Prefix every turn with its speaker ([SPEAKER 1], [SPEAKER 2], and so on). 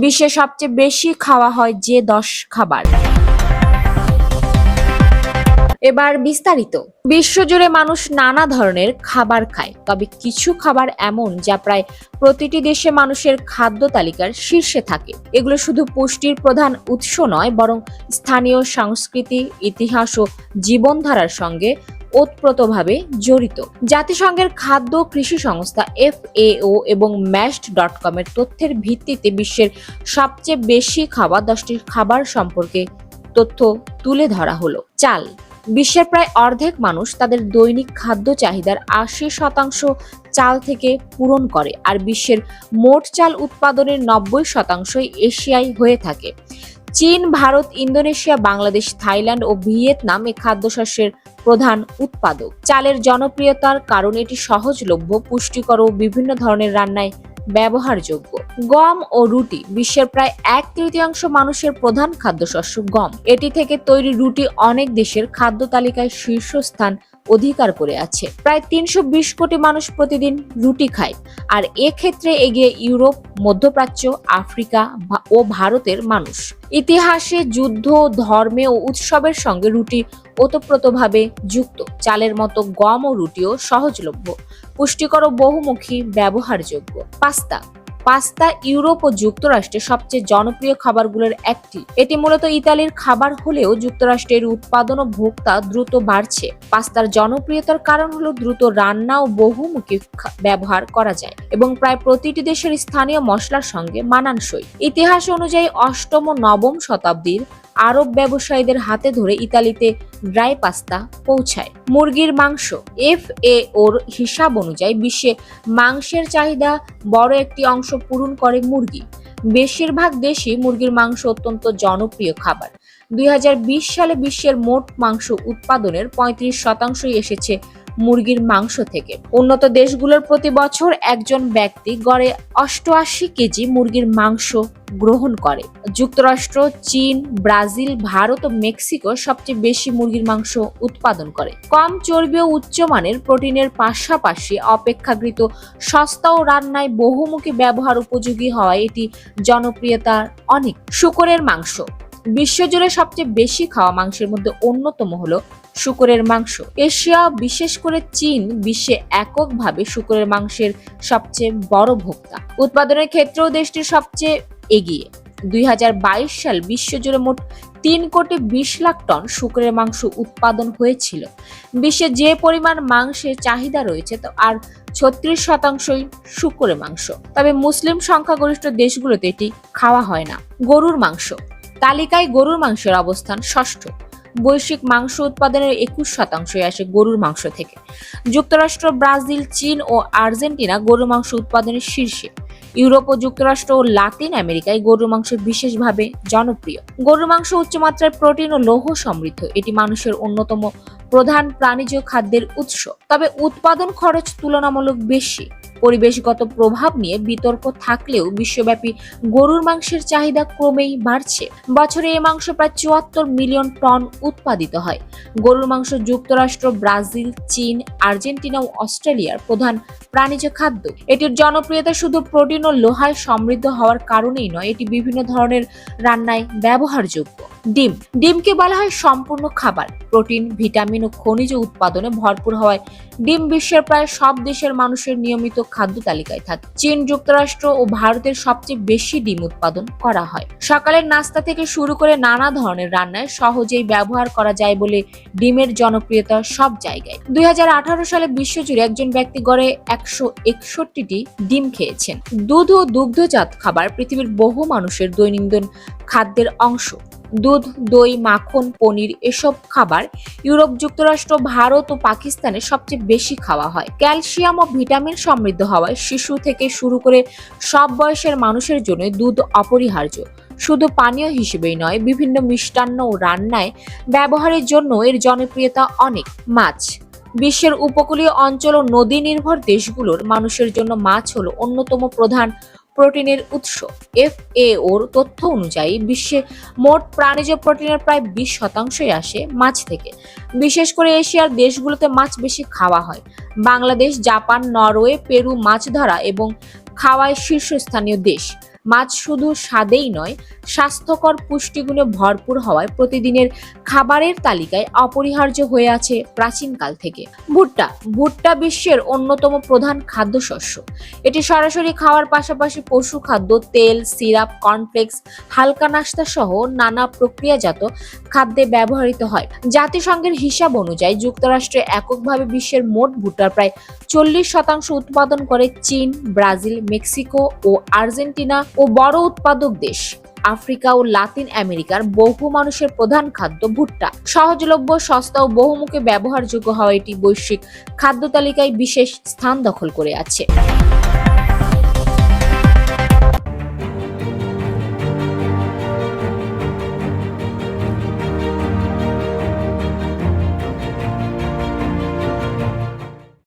[SPEAKER 1] বিশ্বে সবচেয়ে বেশি খাওয়া হয় যে দশ খাবার। এবার বিস্তারিত। বিশ্বজুড়ে মানুষ নানা ধরনের খাবার খায়, তবে কিছু খাবার এমন যা প্রায় প্রতিটি দেশে মানুষের খাদ্য তালিকার শীর্ষে থাকে। এগুলো শুধু পুষ্টির প্রধান উৎস নয়, বরং স্থানীয় সংস্কৃতি, ইতিহাস ও জীবনধারার সঙ্গে ওতপ্রোতভাবে জড়িত। জাতিসংঘের খাদ্য কৃষি সংস্থা এফএও এবং ম্যাশড ডট কমের তথ্যের ভিত্তিতে বিশ্বের সবচেয়ে বেশি খাওয়া দশটি খাবার সম্পর্কে তথ্য তুলে ধরা হলো। চাল, বিশ্বের প্রায় অর্ধেক মানুষ তাদের দৈনিক খাদ্য চাহিদার আশি শতাংশ চাল থেকে পূরণ করে আর বিশ্বের মোট চাল উৎপাদনের নব্বই শতাংশই এশিয়ায় হয়ে থাকে। চীন, ভারত, ইন্দোনেশিয়া, বাংলাদেশ, থাইল্যান্ড ও ভিয়েতনাম এ খাদ্যশস্যের প্রধান উৎপাদক। চালের জনপ্রিয়তার কারণ এটি সহজলভ্য, পুষ্টিকর ও বিভিন্ন ধরনের রান্নায় ব্যবহারযোগ্য। গম ও রুটি বিশ্বের প্রায় এক তৃতীয়াংশ মানুষের প্রধান খাদ্যশস্য গম। এটি থেকে তৈরি রুটি অনেক দেশের খাদ্য তালিকায় শীর্ষস্থান অধিকার করে আছে। প্রায় তিনশো বিশ কোটি মানুষ প্রতিদিন রুটি খায়। আর এক্ষেত্রে এগিয়ে ইউরোপ, মধ্যপ্রাচ্য, আফ্রিকা ও ভারতের মানুষ। ইতিহাসে যুদ্ধ, ধর্মে ও উৎসবের সঙ্গে রুটি ওতপ্রোতভাবে যুক্ত। চালের মতো গম ও রুটিও সহজলভ্য। পুষ্টিকর ও বহুমুখী ব্যবহারযোগ্য। পাস্তা পাস্তা ইউরোপ ও যুক্তরাষ্ট্রে সবচেয়ে জনপ্রিয় খাবারগুলোর একটি। এটি মূলত ইতালির খাবার হলেও যুক্তরাষ্ট্রের উৎপাদন ও ভোক্তা দ্রুত বাড়ছে। পাস্তার জনপ্রিয়তার কারণ হলো দ্রুত রান্না ও বহুমুখী ব্যবহার করা যায় এবং প্রায় প্রতিটি দেশের স্থানীয় মশলার সঙ্গে মানানসই। ইতিহাস অনুযায়ী অষ্টম ও নবম শতাব্দীর আরব ব্যবসায়ীদের হাতে ধরে ইতালিতে ড্রাই পাস্তা পৌঁছায়। মুরগির মাংস, এফ এ ওর হিসাব অনুযায়ী বিশ্বে মাংসের চাহিদা বড় একটি অংশ পূরণ করে মুরগি। বেশিরভাগ দেশই মুরগির মাংস অত্যন্ত জনপ্রিয় খাবার। দুই হাজার বিশ সালে বিশ্বের মোট মাংস উৎপাদনের পঁয়ত্রিশ শতাংশই এসেছে মুরগির মাংস থেকে। উন্নত দেশগুলোর প্রতি বছর একজন ব্যক্তি গড়ে অষ্টআশি কেজি মুরগির মাংস গ্রহণ করে। যুক্তরাষ্ট্র, চীন, ব্রাজিল, ভারত ও মেক্সিকো সবচেয়ে বেশি মুরগির মাংস উৎপাদন করে। কম চর্বি ও উচ্চমানের প্রোটিনের পাশাপাশি অপেক্ষাকৃত সস্তা ও রান্নায় বহুমুখী ব্যবহার উপযোগী হওয়ায় এটি জনপ্রিয়তার অনেক। শুকরের মাংস বিশ্বজুড়ে সবচেয়ে বেশি খাওয়া মাংসের মধ্যে অন্যতম হলো শুকরের মাংস। এশিয়া, বিশেষ করে চীন, বিশ্বে এককভাবে শুকরের মাংসের সবচেয়ে বড় ভোক্তা। উৎপাদনের ক্ষেত্রেও দেশটির সবচেয়ে এগিয়ে। দুই হাজার বাইশ সাল বিশ্বজুড়ে মোট তিন কোটি বিশ লাখ টন শুকরের মাংস উৎপাদন হয়েছিল। বিশ্বে যে পরিমাণ মাংসের চাহিদা রয়েছে, তো আর ছত্রিশ শতাংশই শুকরের মাংস। তবে মুসলিম সংখ্যাগরিষ্ঠ দেশগুলোতে এটি খাওয়া হয় না। গরুর মাংস। তালিকায় গরুর মাংসের অবস্থান ষষ্ঠ। বৈশ্বিক মাংস উৎপাদনের একুশ শতাংশই আসে গরুর মাংস থেকে। যুক্তরাষ্ট্র, ব্রাজিল, চীন ও আর্জেন্টিনা গরুর মাংস উৎপাদনের শীর্ষে। ইউরোপ ও যুক্তরাষ্ট্র ও লাতিন আমেরিকায় গরুর মাংস বিশেষভাবে জনপ্রিয়। গরুর মাংস উচ্চমাত্রায় প্রোটিন ও লৌহ সমৃদ্ধ। এটি মানুষের অন্যতম প্রধান প্রাণীজ খাদ্যের উৎস। তবে উৎপাদন খরচ তুলনামূলক বেশি। পরিবেশগত প্রভাব নিয়ে বিতর্ক থাকলেও বিশ্বব্যাপী গরুর মাংসের চাহিদা ক্রমেই বাড়ছে। বছরে এ মাংস প্রায় চুয়াত্তর মিলিয়ন টন উৎপাদিত হয়। গরুর মাংস যুক্তরাষ্ট্র, ব্রাজিল, চীন, আর্জেন্টিনা ও অস্ট্রেলিয়ার প্রধান প্রাণীজ খাদ্য। এটির জনপ্রিয়তা শুধু প্রোটিন ও লোহায় সমৃদ্ধ হওয়ার কারণেই নয়, এটি বিভিন্ন ধরনের রান্নায় ব্যবহারযোগ্য। ডিম। ডিমকে বলা হয় সম্পূর্ণ খাবার। প্রোটিন, ভিটামিন ও খনিজ উৎপাদনে ভরপুর হওয়ায় ডিম বিশ্বের প্রায় সব দেশের মানুষের নিয়মিত খাদ্য তালিকায় থাকে। চীন যুক্তরাষ্ট্র ও ভারতের সবচেয়ে বেশি ডিম উৎপাদন করা হয়। সকালের নাস্তা থেকে শুরু করে নানা ধরনের রান্নায় সহজেই ব্যবহার করা যায় বলে ডিমের জনপ্রিয়তা সব জায়গায়। দুই হাজার আঠারো সালে বিশ্বজুড়ে একজন ব্যক্তি গড়ে একশো একষট্টিটি ডিম খেয়েছেন। দুধ ও দুগ্ধজাত খাবার পৃথিবীর বহু মানুষের দৈনন্দিন খাদ্যের অংশ। দুধ, দই, মাখন, পনির এসব খাবার ইউরোপ, যুক্তরাষ্ট্র, ভারত ও পাকিস্তানে সবচেয়ে বেশি খাওয়া হয়। ক্যালসিয়াম ও ভিটামিন সমৃদ্ধ হওয়ায় শিশু থেকে শুরু করে সব বয়সের মানুষের জন্য দুধ অপরিহার্য। শুধু পানীয় হিসেবেই নয়, বিভিন্ন মিষ্টান্ন ও রান্নায় ব্যবহারের জন্য এর জনপ্রিয়তা অনেক। মাছ। বিশ্বের উপকূলীয় অঞ্চল ও নদী নির্ভর দেশগুলোর মানুষের জন্য মাছ হলো অন্যতম প্রধান প্রোটিনের উৎস। এফ ওর তথ্য অনুযায়ী বিশ্বে মোট প্রাণীজ প্রোটিনের প্রায় বিশ শতাংশই আসে মাছ থেকে। বিশেষ করে এশিয়ার দেশগুলোতে মাছ বেশি খাওয়া হয়। বাংলাদেশ, জাপান, নরওয়ে, পেরু মাছ ধরা এবং খাওয়ায় শীর্ষস্থানীয় দেশ। মাছ শুধু স্বাদেই নয়, স্বাস্থ্যকর পুষ্টিগুণে ভরপুর হওয়ায় প্রতিদিনের খাবারের তালিকায় অপরিহার্য হয়ে আছে প্রাচীনকাল থেকে। ভুট্টা ভুট্টা বিশ্বের অন্যতম প্রধান খাদ্যশস্য। এটি সরাসরি খাওয়ার পাশাপাশি পশু খাদ্য, তেল, সিরাপ কর্নফ্লেক্স হালকা নাস্তা সহ নানা প্রক্রিয়াজাত খাদ্যে ব্যবহৃত হয়। জাতিসংঘের হিসাব অনুযায়ী যুক্তরাষ্ট্রে এককভাবে বিশ্বের মোট ভুট্টার প্রায় চল্লিশ শতাংশ উৎপাদন করে চীন, ব্রাজিল, মেক্সিকো ও আর্জেন্টিনা ও বড় উৎপাদক দেশ। আফ্রিকা ও লাতিন আমেরিকার বহু মানুষের প্রধান খাদ্য ভুট্টা। সহজলভ্য, সস্তা ও বহুমুখে ব্যবহারযোগ্য হওয়া এটি বৈশ্বিক খাদ্য তালিকায় বিশেষ স্থান দখল করে আছে।